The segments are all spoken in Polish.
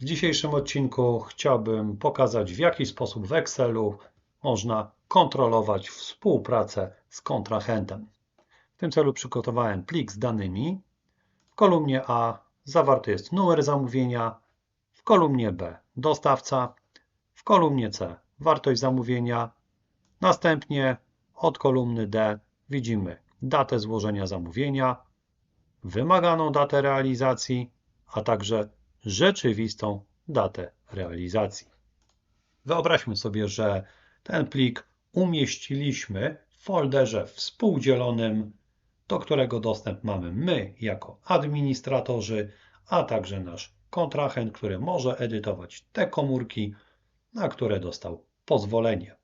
W dzisiejszym odcinku chciałbym pokazać, w jaki sposób w Excelu można kontrolować współpracę z kontrahentem. W tym celu przygotowałem plik z danymi. W kolumnie A zawarty jest numer zamówienia, w kolumnie B dostawca, w kolumnie C wartość zamówienia, następnie od kolumny D widzimy datę złożenia zamówienia, wymaganą datę realizacji, a także rzeczywistą datę realizacji. Wyobraźmy sobie, że ten plik umieściliśmy w folderze współdzielonym, do którego dostęp mamy my jako administratorzy, a także nasz kontrahent, który może edytować te komórki, na które dostał pozwolenie.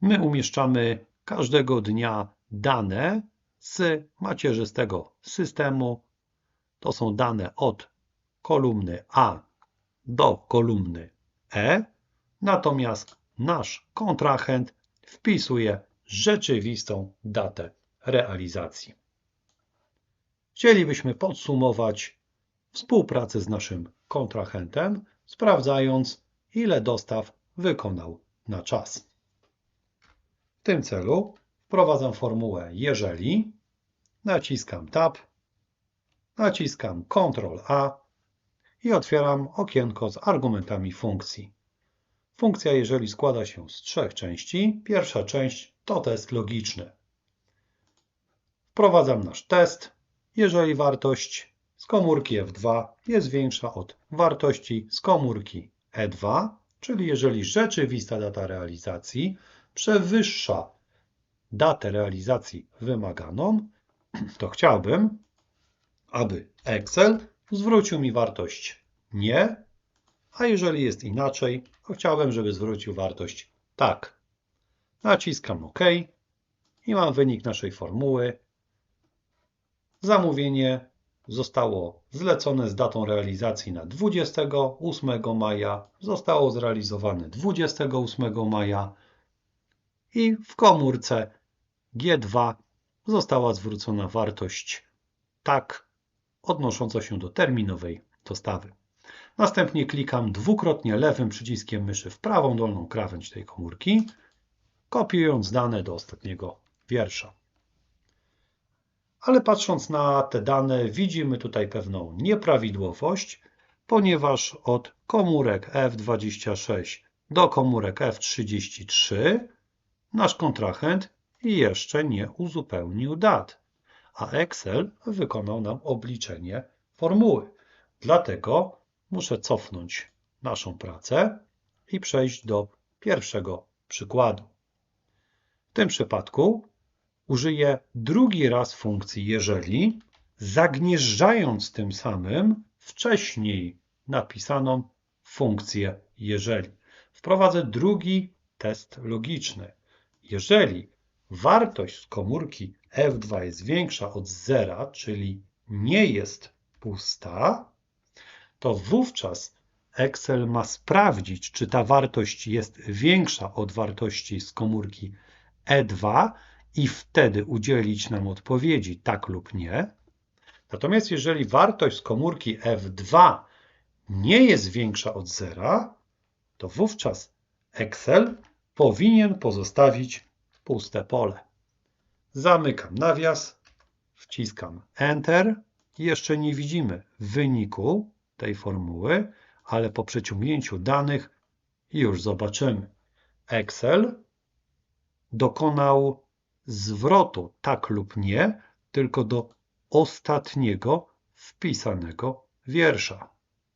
My umieszczamy każdego dnia dane z macierzystego systemu. To są dane od kolumny A do kolumny E, natomiast nasz kontrahent wpisuje rzeczywistą datę realizacji. Chcielibyśmy podsumować współpracę z naszym kontrahentem, sprawdzając, ile dostaw wykonał na czas. W tym celu wprowadzam formułę jeżeli, naciskam Tab, naciskam Ctrl A i otwieram okienko z argumentami funkcji. Funkcja jeżeli składa się z trzech części. Pierwsza część to test logiczny. Wprowadzam nasz test, jeżeli wartość z komórki F2 jest większa od wartości z komórki E2, czyli jeżeli rzeczywista data realizacji przewyższa datę realizacji wymaganą, to chciałbym, aby Excel zwrócił mi wartość nie, a jeżeli jest inaczej, to chciałbym, żeby zwrócił wartość tak. Naciskam OK i mam wynik naszej formuły. Zamówienie zostało zlecone z datą realizacji na 28 maja, zostało zrealizowane 28 maja i w komórce G2 została zwrócona wartość tak odnosząca się do terminowej dostawy. Następnie klikam dwukrotnie lewym przyciskiem myszy w prawą dolną krawędź tej komórki, kopiując dane do ostatniego wiersza. Ale patrząc na te dane, widzimy tutaj pewną nieprawidłowość, ponieważ od komórek F26 do komórek F33 nasz kontrahent jeszcze nie uzupełnił dat, a Excel wykonał nam obliczenie formuły. Dlatego muszę cofnąć naszą pracę i przejść do pierwszego przykładu. W tym przypadku użyję drugi raz funkcji jeżeli, zagnieżdżając tym samym wcześniej napisaną funkcję jeżeli. Wprowadzę drugi test logiczny. Jeżeli wartość z komórki F2 jest większa od zera, czyli nie jest pusta, to wówczas Excel ma sprawdzić, czy ta wartość jest większa od wartości z komórki E2 i wtedy udzielić nam odpowiedzi tak lub nie. Natomiast jeżeli wartość z komórki F2 nie jest większa od zera, to wówczas Excel powinien pozostawić puste pole. Zamykam nawias, wciskam Enter. Jeszcze nie widzimy wyniku tej formuły, ale po przeciągnięciu danych już zobaczymy. Excel dokonał zwrotu tak lub nie, tylko do ostatniego wpisanego wiersza.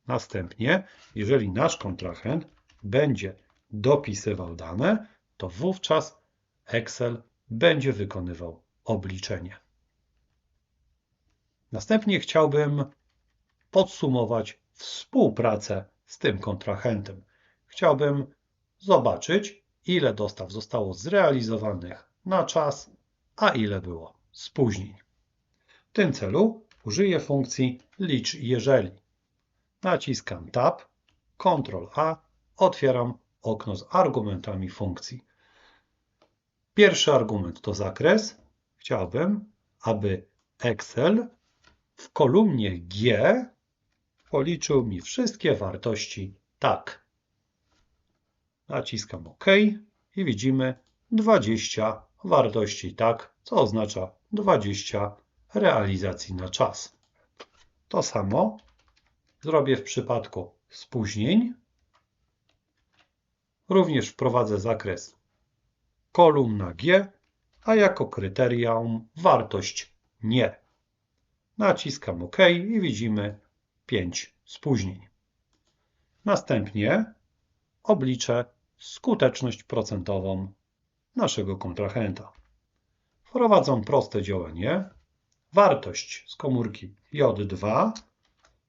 Następnie, jeżeli nasz kontrahent będzie dopisywał dane, to wówczas Excel będzie wykonywał obliczenie. Następnie chciałbym podsumować współpracę z tym kontrahentem. Chciałbym zobaczyć, ile dostaw zostało zrealizowanych na czas, a ile było spóźnień. W tym celu użyję funkcji licz jeżeli. Naciskam Tab, Ctrl A, otwieram okno z argumentami funkcji. Pierwszy argument to zakres. Chciałbym, aby Excel w kolumnie G policzył mi wszystkie wartości tak. Naciskam OK i widzimy 20 wartości tak, co oznacza 20 realizacji na czas. To samo zrobię w przypadku spóźnień. Również wprowadzę zakres kolumna G, a jako kryterium wartość nie. Naciskam OK i widzimy 5 spóźnień. Następnie obliczę skuteczność procentową naszego kontrahenta. Wprowadzam proste działanie. Wartość z komórki J2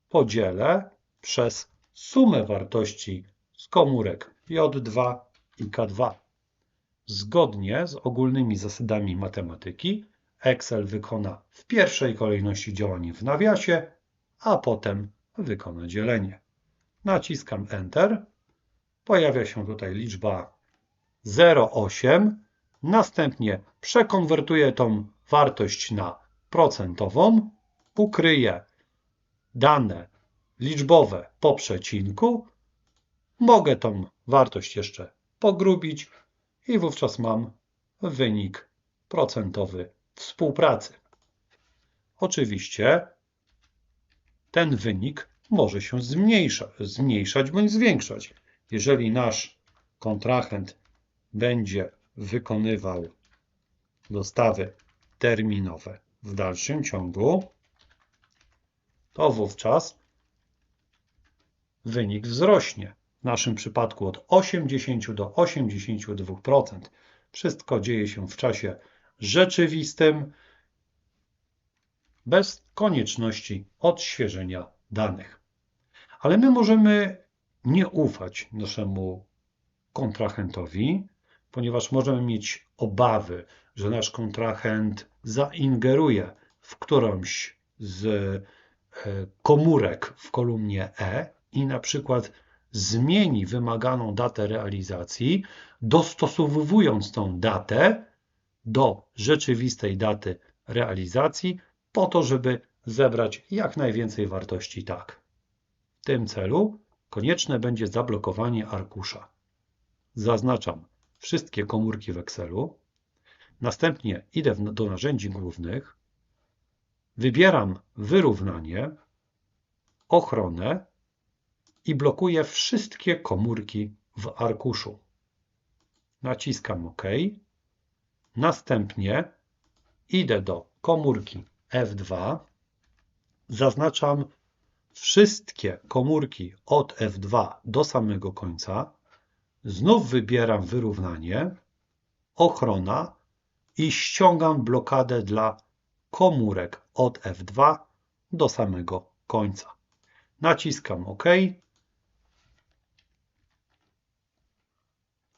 podzielę przez sumę wartości z komórek J2 i K2. Zgodnie z ogólnymi zasadami matematyki Excel wykona w pierwszej kolejności działanie w nawiasie, a potem wykona dzielenie. Naciskam Enter. Pojawia się tutaj liczba 0,8. Następnie przekonwertuję tą wartość na procentową, ukryję dane liczbowe po przecinku, mogę tą wartość jeszcze pogrubić i wówczas mam wynik procentowy współpracy. Oczywiście ten wynik może się zmniejsza, zmniejszać bądź zwiększać. Jeżeli nasz kontrahent będzie wykonywał dostawy terminowe w dalszym ciągu, to wówczas wynik wzrośnie. W naszym przypadku od 80 do 82%. Wszystko dzieje się w czasie rzeczywistym, bez konieczności odświeżenia danych. Ale my możemy nie ufać naszemu kontrahentowi, ponieważ możemy mieć obawy, że nasz kontrahent zaingeruje w którąś z e, komórek w kolumnie E i na przykład zmieni wymaganą datę realizacji, dostosowując tą datę do rzeczywistej daty realizacji, po to, żeby zebrać jak najwięcej wartości tak. W tym celu konieczne będzie zablokowanie arkusza. Zaznaczam wszystkie komórki w Excelu, następnie idę do narzędzi głównych, wybieram wyrównanie, ochronę i blokuję wszystkie komórki w arkuszu. Naciskam OK. Następnie idę do komórki F2, zaznaczam wszystkie komórki od F2 do samego końca, znów wybieram wyrównanie, ochrona i ściągam blokadę dla komórek od F2 do samego końca. Naciskam OK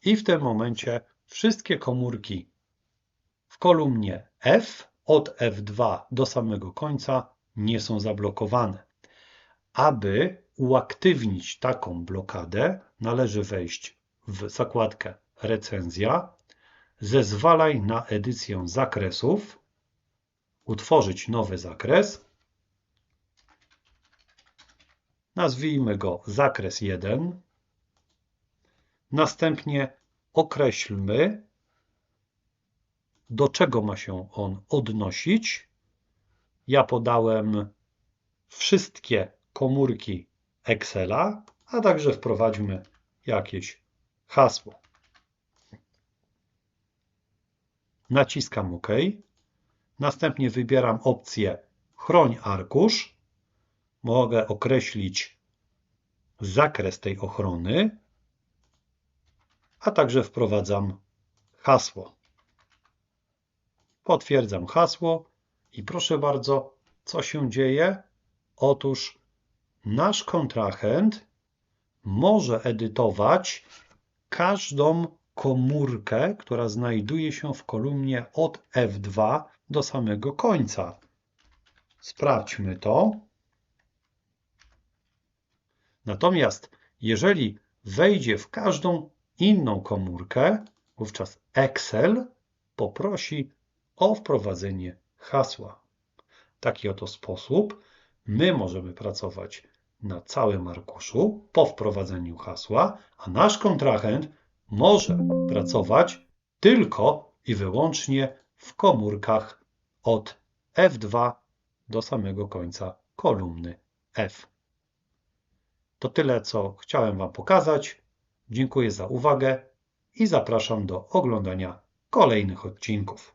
i w tym momencie wszystkie komórki w kolumnie F od F2 do samego końca nie są zablokowane. Aby uaktywnić taką blokadę, należy wejść w zakładkę Recenzja, zezwalaj na edycję zakresów, utworzyć nowy zakres, nazwijmy go zakres 1, następnie określmy do czego ma się on odnosić. Ja podałem wszystkie komórki Excela, a także wprowadźmy jakieś hasło. Naciskam OK. Następnie wybieram opcję Chroń arkusz. Mogę określić zakres tej ochrony, a także wprowadzam hasło. Potwierdzam hasło i proszę bardzo, co się dzieje? Otóż nasz kontrahent może edytować każdą komórkę, która znajduje się w kolumnie od F2 do samego końca. Sprawdźmy to. Natomiast jeżeli wejdzie w każdą inną komórkę, wówczas Excel poprosi o wprowadzenie hasła. W taki oto sposób my możemy pracować na całym arkuszu po wprowadzeniu hasła, a nasz kontrahent może pracować tylko i wyłącznie w komórkach od F2 do samego końca kolumny F. To tyle, co chciałem Wam pokazać. Dziękuję za uwagę i zapraszam do oglądania kolejnych odcinków.